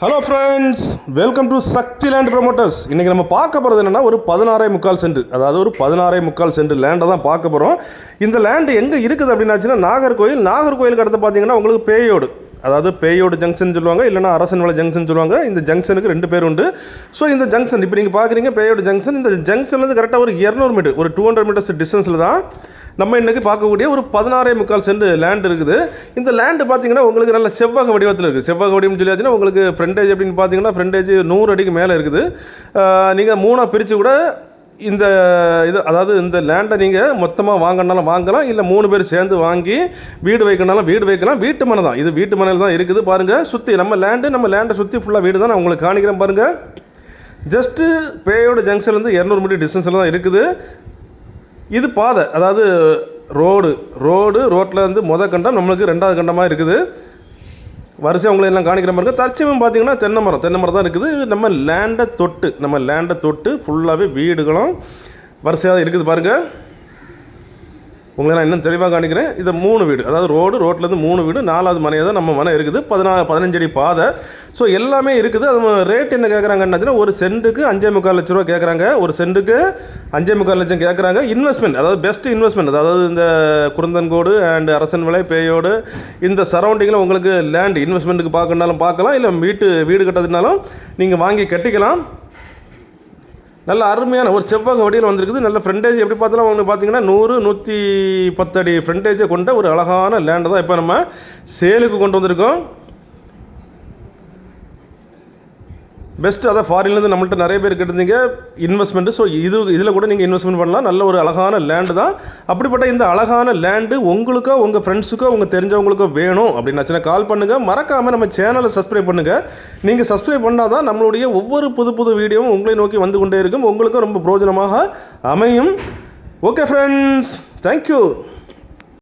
Hello friends welcome to Shakthi land promoters இன்றைக்கி நம்ம பார்க்க போகிறது என்னென்னா ஒரு பதினாறே முக்கால் சென்ட் அதாவது ஒரு பதினாறே முக்கால் சென்ட் லேண்டை தான் பார்க்க போகிறோம் இந்த லேண்டு எங்கே இருக்குது அப்படின்னாச்சுன்னா நாகர்கோயில் நாகர்கோயிலுக்கு அடுத்து பார்த்தீங்கன்னா உங்களுக்கு பேயோடு அதாவது பேயோடு ஜங்ஷன் சொல்லுவாங்க இல்லைனா அரசன்வளை ஜங்ஷன் சொல்லுவாங்க. இந்த ஜங்ஷனுக்கு ரெண்டு பேர் உண்டு. ஸோ இந்த ஜங்ஷன் இப்போ நீங்கள் பார்க்குறீங்க பேயோடு ஜங்ஷன் இந்த ஜங்ஷன்லேருந்து கரெக்டாக ஒரு இரநூறு மீட்டர் ஒரு டூ ஹண்ட்ரட் மீட்டர்ஸ் டிஸ்டன்ஸில் தான் நம்ம இன்றைக்கி பார்க்கக்கூடிய ஒரு பதினாறே முக்கால் சென்ட் லேண்ட் இருக்குது. இந்த லேண்டு பார்த்தீங்கன்னா உங்களுக்கு நல்ல செவ்வக வடிவத்தில் இருக்குது செவ்வக வடிவம்னு சொல்லி உங்களுக்கு ஃப்ரண்டேஜ் அப்படின்னு பார்த்தீங்கன்னா ஃப்ரண்டேஜ் நூறு அடிக்கு மேலே இருக்குது. நீங்கள் மூணாக பிரித்து கூட இந்த இது அதாவது இந்த லேண்டை நீங்கள் மொத்தமாக வாங்கினாலும் வாங்கலாம் இல்லை மூணு பேர் சேர்ந்து வாங்கி வீடு வைக்கணாலும் வீடு வைக்கலாம். வீட்டு மனை தான். இது வீட்டு மனையில் தான் இருக்குது. பாருங்கள் சுற்றி நம்ம லேண்டு நம்ம லேண்டை சுற்றி ஃபுல்லாக வீடு தான் நான் உங்களுக்கு காணிக்கிறேன் பாருங்கள் ஜஸ்ட்டு பேயோட ஜங்ஷன்லேருந்து இரநூறு மீட்டர் டிஸ்டன்ஸில் தான் இருக்குது. இது பாதை. அதாவது ரோடு. ரோடு ரோட்டில் வந்து முத கண்டம் நம்மளுக்கு ரெண்டாவது கண்டமாக இருக்குது. வரிசை உங்களை எல்லாம் காணிக்கிற மாதிரி இருக்குது தற்சமயம் பார்த்தீங்கன்னா தென்னை மரம். தென்னை மரம் தான் இருக்குது நம்ம லேண்டை தொட்டு நம்ம லேண்டை தொட்டு ஃபுல்லாகவே வீடுகளும் வரிசையாக இருக்குது பாருங்கள் உங்களை நான் இன்னும் தெளிவாக காணிக்கிறேன். இது மூணு வீடு. அதாவது ரோடு ரோட்லேருந்து மூணு வீடு நாலாவது மனையாக தான் நம்ம மனை இருக்குது. பதினா பதினஞ்சு அடி பாதை. ஸோ எல்லாமே இருக்குது. அது ரேட் என்ன கேட்குறாங்கன்னு ஒரு சென்ட்டுக்கு அஞ்சே முக்கால் லட்ச ரூபா கேட்குறாங்க ஒரு சென்ட்டுக்கு அஞ்சே முக்கால் லட்சம் கேட்குறாங்க இன்வெஸ்ட்மெண்ட் அதாவது பெஸ்ட் இன்வெஸ்ட்மெண்ட் அதாவது இந்த குருந்தன்கோடு அண்ட் அரசன் விலை பேயோடு இந்த சரௌண்டிங்கில் உங்களுக்கு லேண்ட் இன்வெஸ்ட்மெண்ட்டுக்கு பார்க்கணுனாலும் பார்க்கலாம். இல்லை வீட்டு வீடு கட்டுறதுனாலும் நீங்கள் வாங்கி கட்டிக்கலாம். நல்ல அருமையான ஒரு செவ்வக வடியில் வந்திருக்குது. நல்ல ஃப்ரண்டேஜ் எப்படி பார்த்தாலும் உங்களுக்கு பார்த்தீங்கன்னா நூறு நூற்றி பத்தடி ஃப்ரண்டேஜை கொண்ட ஒரு அழகான லேண்டை தான் இப்போ நம்ம சேலுக்கு கொண்டு வந்திருக்கோம். பெஸ்ட் அதான் ஃபாரின்லேருந்து நம்மள்ட்ட நிறைய பேர் கேட்டிருந்தீங்க இன்வெஸ்ட்மெண்ட்டு ஸோ இது இதில் கூட நீங்கள் இன்வெஸ்ட்மெண்ட் பண்ணலாம். நல்ல ஒரு அழகான லேண்டு தான். அப்படிப்பட்ட இந்த அழகான லேண்டு உங்களுக்கோ உங்கள் ஃப்ரெண்ட்ஸுக்கோ உங்கள் தெரிஞ்சவங்களுக்கோ வேணும் அப்படின்னாச்சுன்னா கால் பண்ணுங்கள் மறக்காமல் நம்ம சேனலை சப்ஸ்கிரைப் பண்ணுங்கள் நீங்கள் சப்ஸ்கிரைப் பண்ணால் தான் நம்மளுடைய ஒவ்வொரு புது புது வீடியோவும் உங்களை நோக்கி வந்து கொண்டே இருக்கும். உங்களுக்கும் ரொம்ப பிரோஜனமாக அமையும். Okay friends thank you